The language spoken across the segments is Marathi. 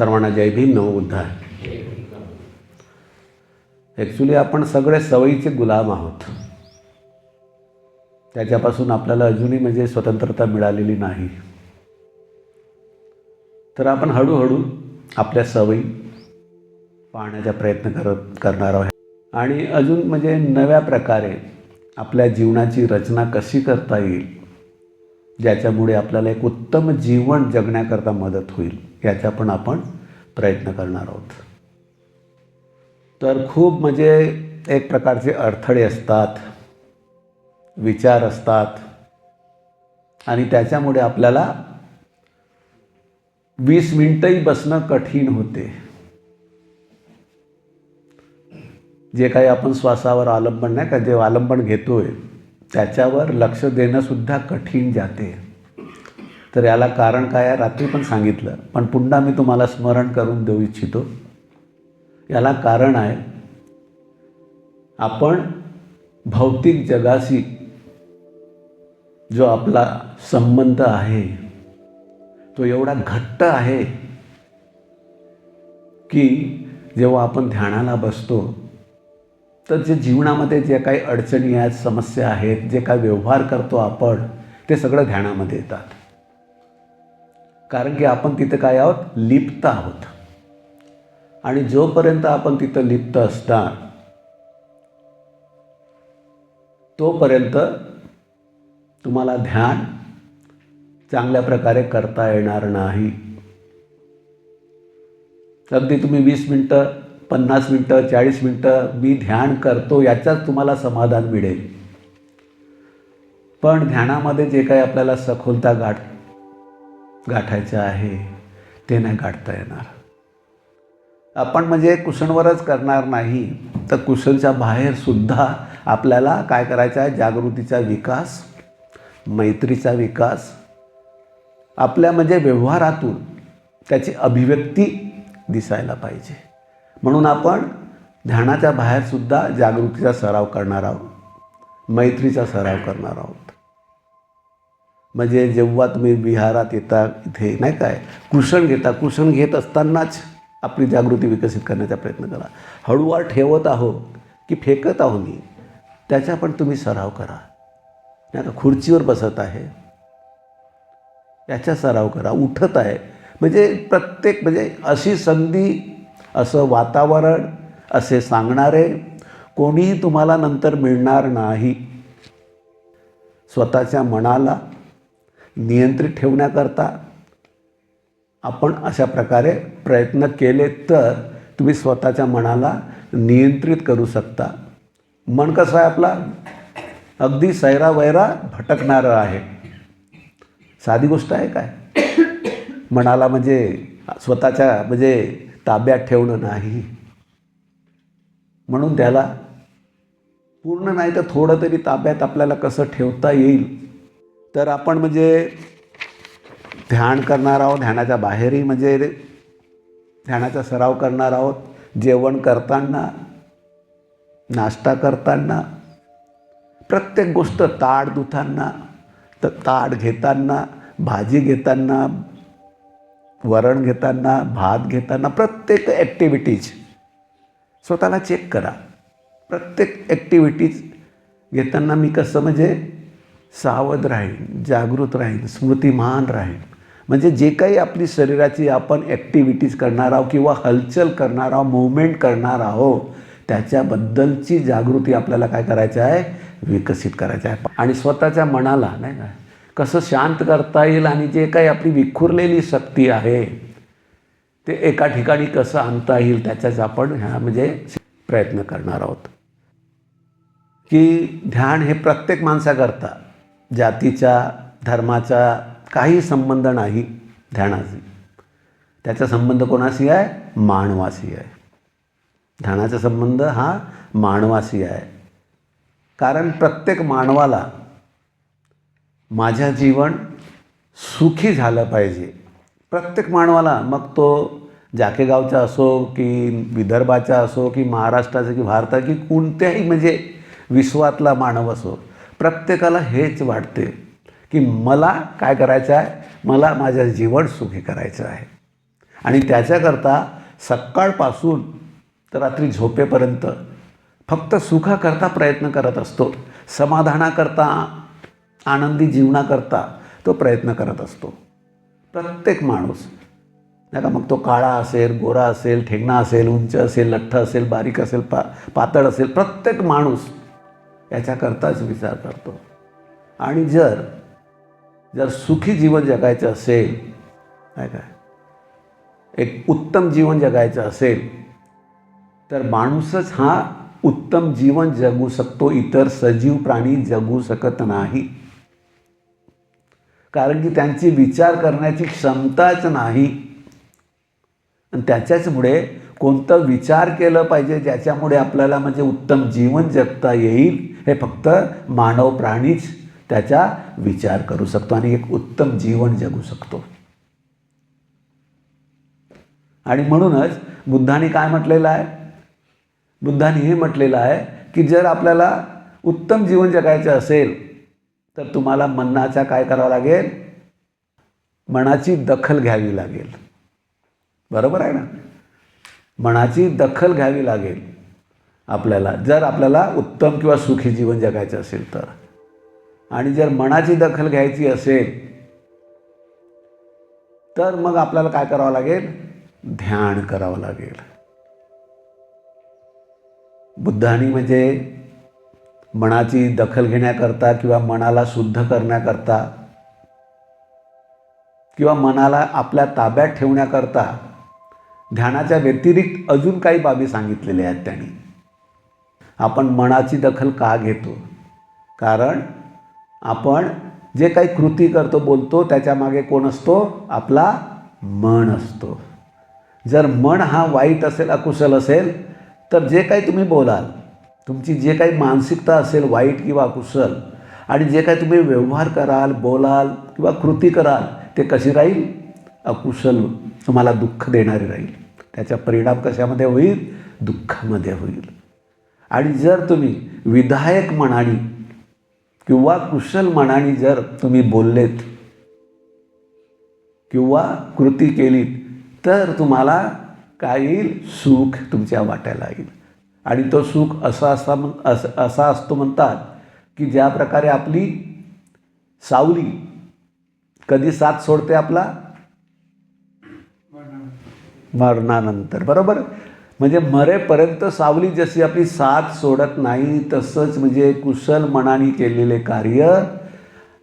सर्वांना जय भीम नवबुद्ध ॲक्च्युली आपण सगळे सवयीचे गुलाम आहोत. त्याच्यापासून आपल्याला अजूनही म्हणजे स्वतंत्रता मिळालेली नाही. तर आपण हळूहळू आपल्या सवयी पाहण्याचा प्रयत्न करत करणार आहोत. आणि अजून म्हणजे नव्या प्रकारे आपल्या जीवनाची रचना कशी करता येईल ज्याच्यामुळे आपल्याला एक उत्तम जीवन जगण्याकरता मदत होईल. याचा पण आपण प्रयत्न करणार आहोत. तर खूप म्हणजे एक प्रकारचे अडथळे असतात विचार असतात आणि त्याच्यामुळे आपल्याला वीस मिनटंही बसणं कठीण होते. जे काही आपण श्वासावर अवलंबन नाही का जे अवलंबन घेतोय त्याच्यावर लक्ष देणंसुद्धा कठीण जाते. तर याला कारण काय आहे? रात्री पण सांगितलं पण पुन्हा मी तुम्हाला स्मरण करून देऊ इच्छितो. याला कारण आहे आपण भौतिक जगाशी जो आपला संबंध आहे तो एवढा घट्ट आहे की जेव्हा आपण ध्यानाला बसतो तर जे जीवनामध्ये जे काही अडचणी आहेत समस्या आहेत जे काही व्यवहार करतो आपण ते सगळं ध्यानामध्ये येतात. कारण की आपण तिथं काय आहोत? लिप्त आहोत. आणि जोपर्यंत आपण तिथं लिप्त असणार तोपर्यंत तुम्हाला ध्यान चांगल्या प्रकारे करता येणार नाही. अगदी तुम्ही वीस मिनटं पन्नास मिनटं चाळीस मिनटं मी ध्यान करतो याच्यात तुम्हाला समाधान मिळेल. पण ध्यानामध्ये जे काही आपल्याला सखोलता गाठ गाठायचं आहे ते नाही गाठता येणार. आपण म्हणजे कुसणवरच करणार नाही तर कुशनच्या बाहेरसुद्धा आपल्याला काय करायचं आहे? जागृतीचा विकास मैत्रीचा विकास आपल्या म्हणजे व्यवहारातून त्याची अभिव्यक्ती दिसायला पाहिजे. म्हणून आपण ध्यानाच्या बाहेरसुद्धा जागृतीचा सराव करणार आहोत मैत्रीचा सराव करणार आहोत. म्हणजे जेव्हा तुम्ही विहारात येता इथे नाही काय कृषण घेता कुशन घेत असतानाच आपली जागृती विकसित करण्याचा प्रयत्न करा. हळूवार ठेवत आहो की फेकत आहो मी त्याचा पण तुम्ही सराव करा. नाही का खुर्चीवर बसत आहे याचा सराव करा उठत आहे. म्हणजे प्रत्येक म्हणजे अशी संधी असं वातावरण असे सांगणारे कोणीही तुम्हाला नंतर मिळणार नाही. स्वतःच्या मनाला नियंत्रित ठेवण्याकरता आपण अशा प्रकारे प्रयत्न केले तर तुम्ही स्वतःच्या मनाला नियंत्रित करू शकता. मन कसं आहे आपला? अगदी सैरावैरा भटकणारं आहे. साधी गोष्ट आहे काय? मनाला म्हणजे स्वतःच्या म्हणजे ताब्यात ठेवणं नाही. म्हणून त्याला पूर्ण नाही तर थोडं तरी ताब्यात आपल्याला कसं ठेवता येईल? तर आपण म्हणजे ध्यान करणार आहोत ध्यानाच्या बाहेरही म्हणजे ध्यानाचा सराव करणार आहोत. जेवण करताना नाश्ता करताना प्रत्येक गोष्ट ताट दुताना तर ताट घेताना भाजी घेताना वरण घेताना भात घेताना प्रत्येक ॲक्टिव्हिटीज स्वतःला चेक करा. प्रत्येक ॲक्टिव्हिटीज घेताना मी कसं म्हणजे सावध राहीन जागृत राहीन स्मृतिमान राहीन म्हणजे जे काही आपली शरीराची आपण ॲक्टिव्हिटीज करणार आहोत किंवा हलचल करणार आहोत मुवमेंट करणार आहोत त्याच्याबद्दलची जागृती आपल्याला काय करायचं आहे? विकसित करायचं आहे. आणि स्वतःच्या मनाला नाही का? कसं शांत करता येईल आणि जे काही आपली विखुरलेली शक्ती आहे ते एका ठिकाणी कसं आणता येईल त्याच्याच आपण ह्या म्हणजे प्रयत्न करणार आहोत. की ध्यान हे प्रत्येक माणसाकरता जातीच्या धर्माचा काही संबंध नाही ध्यानाशी त्याचा संबंध कोणाशी आहे? मानवाशी आहे. ध्यानाचा संबंध हा मानवाशी आहे. कारण प्रत्येक मानवाला माझ्या जीवन सुखी झालं पाहिजे. प्रत्येक मानवाला मग तो जाकेगावचा असो की विदर्भाचा असो की महाराष्ट्राचा की भारता की कोणत्याही म्हणजे विश्वातला मानव असो प्रत्येकाला हेच वाटते की मला काय करायचं आहे? मला माझं जीवन सुखी करायचं आहे. आणि त्याच्याकरता सकाळपासून तर रात्री झोपेपर्यंत फक्त सुखाकरता प्रयत्न करत असतो. समाधानाकरता आनंदी जीवनाकरता तो प्रयत्न करत असतो. प्रत्येक माणूस नाही का मग तो काळा असेल गोरा असेल ठेंगणा असेल उंच असेल लठ्ठ असेल बारीक असेल पा पातळ असेल प्रत्येक माणूस याच्याकरताच विचार करतो. आणि जर जर सुखी जीवन जगायचं असेल काय काय एक उत्तम जीवन जगायचं असेल तर माणूसच हा उत्तम जीवन जगू शकतो इतर सजीव प्राणी जगू शकत नाही. कारण की त्यांची विचार करण्याची क्षमताच नाही. आणि त्याच्याचमुळे कोणतं विचार केलं पाहिजे ज्याच्यामुळे आपल्याला म्हणजे उत्तम जीवन जगता येईल हे फक्त मानव प्राणीच त्याचा विचार करू शकतो आणि एक उत्तम जीवन जगू शकतो. आणि म्हणूनच बुद्धाने काय म्हटलेलं आहे? बुद्धाने हे म्हटलेलं आहे की जर आपल्याला उत्तम जीवन जगायचं असेल तर तुम्हाला मनाचा काय करावं लागेल? मनाची दखल घ्यावी लागेल. बरोबर आहे ना? मनाची दखल घ्यावी लागेल आपल्याला. जर आपल्याला उत्तम किंवा सुखी जीवन जगायचं असेल तर. आणि जर मनाची दखल घ्यायची असेल तर मग आपल्याला काय करावं लागेल? ध्यान करावं लागेल. बुद्धानी म्हणजे मनाची दखल घेण्याकरता किंवा मनाला शुद्ध करण्याकरता किंवा मनाला आपल्या ताब्यात ठेवण्याकरता ध्यानाच्या व्यतिरिक्त अजून काही बाबी सांगितलेल्या आहेत त्यांनी. आपण मनाची दखल का घेतो? कारण आपण जे काही कृती करतो बोलतो त्याच्यामागे कोण असतो? आपला मन असतो. जर मन हा वाईट असेल अकुशल असेल तर जे काही तुम्ही बोलाल तुमची जे काही मानसिकता असेल वाईट किंवा अकुशल आणि जे काही तुम्ही व्यवहार कराल बोलाल किंवा कृती कराल ते कशी राहील? अकुशल तुम्हाला दुःख देणारी राहील. त्याचा परिणाम कशामध्ये होईल? दुःखामध्ये होईल. आणि जर तुम्ही विधायक मनाने किंवा कुशल मनाने जर तुम्ही बोललेत किंवा कृती केलीत तर तुम्हाला काय येईल सुख तुमच्या वाट्याला येईल. आणि तो सुख असा असा म्हण अस असा असतो म्हणतात की ज्या प्रकारे आपली सावली कधी साथ सोडते आपला? मरणानंतर. बरोबर? म्हणजे मरेपर्यंत सावली जशी आपली साथ सोडत नाही तसंच म्हणजे कुशल मनाने केलेले कार्य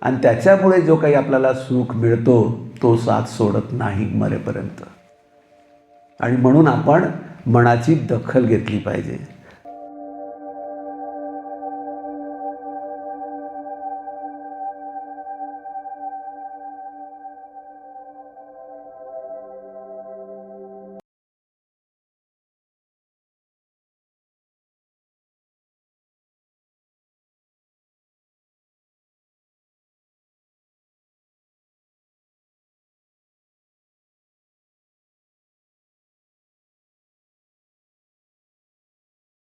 आणि त्याच्यामुळे जो काही आपल्याला सुख मिळतो तो साथ सोडत नाही मरेपर्यंत. आणि म्हणून आपण मनाची दखल घेतली पाहिजे.